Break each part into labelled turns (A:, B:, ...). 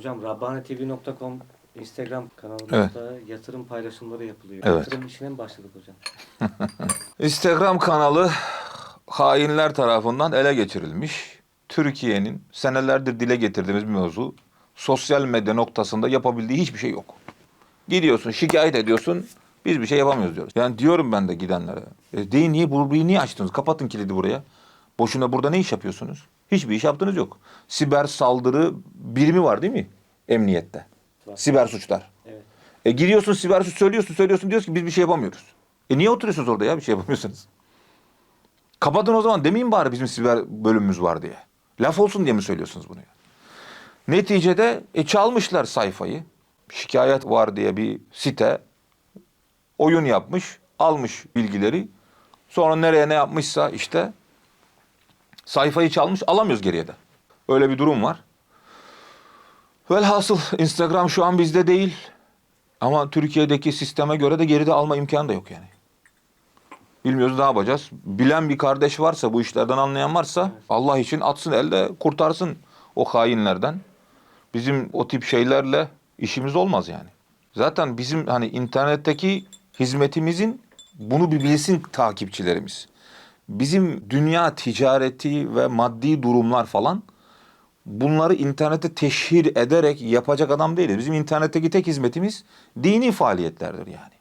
A: Hocam rabbanetv.com Instagram kanalımızda yatırım paylaşımları yapılıyor.
B: Evet.
A: Yatırım işine mi başladık hocam?
B: Instagram kanalı hainler tarafından ele geçirilmiş. Türkiye'nin senelerdir dile getirdiğimiz bir mevzu. Sosyal medya noktasında yapabildiği hiçbir şey yok. Gidiyorsun şikayet ediyorsun. Biz bir şey yapamıyoruz diyoruz. Yani diyorum ben de gidenlere. E, deyin niye burayı niye açtınız? Kapatın kilidi buraya. Boşuna burada ne iş yapıyorsunuz? Hiçbir iş yaptığınız yok. Siber saldırı birimi var değil mi? Emniyette.
A: Var.
B: Siber suçlar.
A: Evet.
B: E giriyorsun siber suç söylüyorsun söylüyorsun diyorsun ki biz bir şey yapamıyoruz. E niye oturuyorsunuz orada ya bir şey yapamıyorsunuz? Kapatın o zaman demeyin bari bizim siber bölümümüz var diye. Laf olsun diye mi söylüyorsunuz bunu ya? Neticede e, çalmışlar sayfayı. Şikayet var diye bir site oyun yapmış, almış bilgileri. Sonra nereye ne yapmışsa işte sayfayı çalmış alamıyoruz geriye de. Öyle bir durum var. Velhasıl Instagram şu an bizde değil. Ama Türkiye'deki sisteme göre de geride alma imkanı da yok yani. Bilmiyoruz ne yapacağız. Bilen bir kardeş varsa, bu işlerden anlayan varsa Allah için atsın elde kurtarsın o hainlerden. Bizim o tip şeylerle işimiz olmaz yani. Zaten bizim hani internetteki hizmetimizin bunu bir bilsin takipçilerimiz. Bizim dünya ticareti ve maddi durumlar falan bunları internete teşhir ederek yapacak adam değiliz. Bizim internetteki tek hizmetimiz dini faaliyetlerdir yani.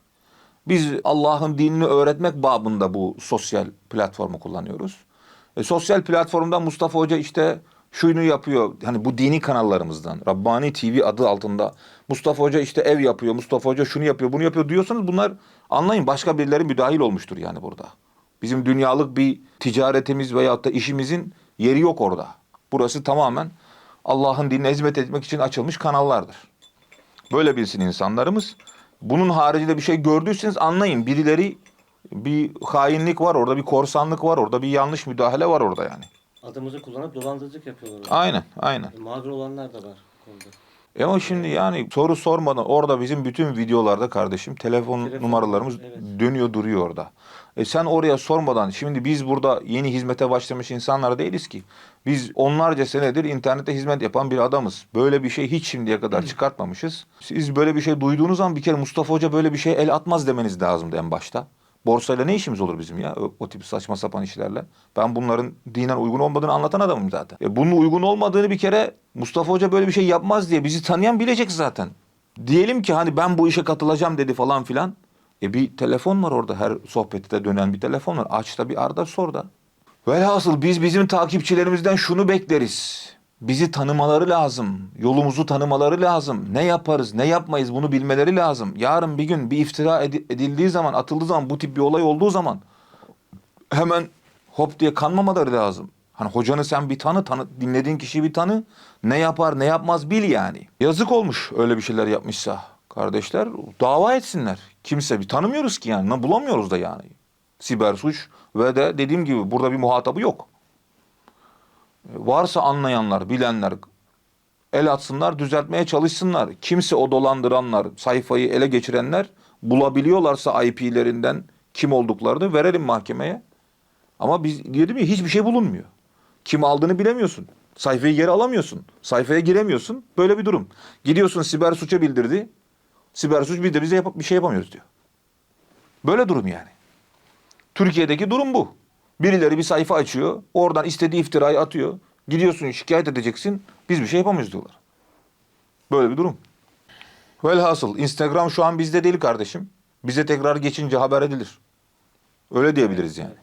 B: Biz Allah'ın dinini öğretmek babında bu sosyal platformu kullanıyoruz. E, sosyal platformda Mustafa Hoca işte şunu yapıyor. Hani bu dini kanallarımızdan Rabbani TV adı altında Mustafa Hoca işte ev yapıyor. Mustafa Hoca şunu yapıyor, bunu yapıyor diyorsanız bunlar anlayın başka birileri müdahil olmuştur yani burada. Bizim dünyalık bir ticaretimiz veyahut da işimizin yeri yok orada. Burası tamamen Allah'ın dinine hizmet etmek için açılmış kanallardır. Böyle bilsin insanlarımız. Bunun haricinde bir şey gördüyseniz anlayın. Birileri bir hainlik var orada, bir korsanlık var orada, bir yanlış müdahale var orada yani.
A: Adımızı kullanıp dolandırıcılık yapıyorlar. hocam.
B: Aynen, aynen.
A: E, Mağdur olanlar da var konuda.
B: E Ama şimdi yani soru sormadan orada bizim bütün videolarda kardeşim telefon,
A: Telefon,
B: numaralarımız
A: evet.
B: dönüyor duruyor orada. E sen oraya sormadan şimdi biz burada yeni hizmete başlamış insanlar değiliz ki. Biz onlarca senedir internette hizmet yapan bir adamız. Böyle bir şey hiç şimdiye kadar çıkartmamışız. Siz böyle bir şey duyduğunuz zaman bir kere Mustafa Hoca böyle bir şey el atmaz demeniz lazımdı en başta. Borsayla ne işimiz olur bizim ya o, o tip saçma sapan işlerle? Ben bunların dinen uygun olmadığını anlatan adamım zaten. E bunun uygun olmadığını bir kere Mustafa Hoca böyle bir şey yapmaz diye bizi tanıyan bilecek zaten. Diyelim ki hani ben bu işe katılacağım dedi falan filan. E bir telefon var orada her sohbette dönen bir telefon var. Aç da bir arda sor da. Velhasıl biz bizim takipçilerimizden şunu bekleriz. Bizi tanımaları lazım. Yolumuzu tanımaları lazım. Ne yaparız, ne yapmayız bunu bilmeleri lazım. Yarın bir gün bir iftira edi- edildiği zaman, atıldığı zaman, bu tip bir olay olduğu zaman hemen hop diye kanmamaları lazım. Hani hocanı sen bir tanı, tanı dinlediğin kişiyi bir tanı. Ne yapar, ne yapmaz bil yani. Yazık olmuş öyle bir şeyler yapmışsa. Kardeşler dava etsinler. Kimse bir tanımıyoruz ki yani. Bulamıyoruz da yani. Siber suç ve de dediğim gibi burada bir muhatabı yok. Varsa anlayanlar, bilenler el atsınlar, düzeltmeye çalışsınlar. Kimse o dolandıranlar, sayfayı ele geçirenler bulabiliyorlarsa IP'lerinden kim olduklarını verelim mahkemeye. Ama biz dedim ya hiçbir şey bulunmuyor. Kim aldığını bilemiyorsun. Sayfayı geri alamıyorsun. Sayfaya giremiyorsun. Böyle bir durum. Gidiyorsun siber suça bildirdi. Siber suç bildirdi bize yap- bir şey yapamıyoruz diyor. Böyle durum yani. Türkiye'deki durum bu. Birileri bir sayfa açıyor. Oradan istediği iftirayı atıyor. Gidiyorsun şikayet edeceksin. Biz bir şey yapamıyoruz diyorlar. Böyle bir durum. Velhasıl Instagram şu an bizde değil kardeşim. Bize tekrar geçince haber edilir. Öyle diyebiliriz yani.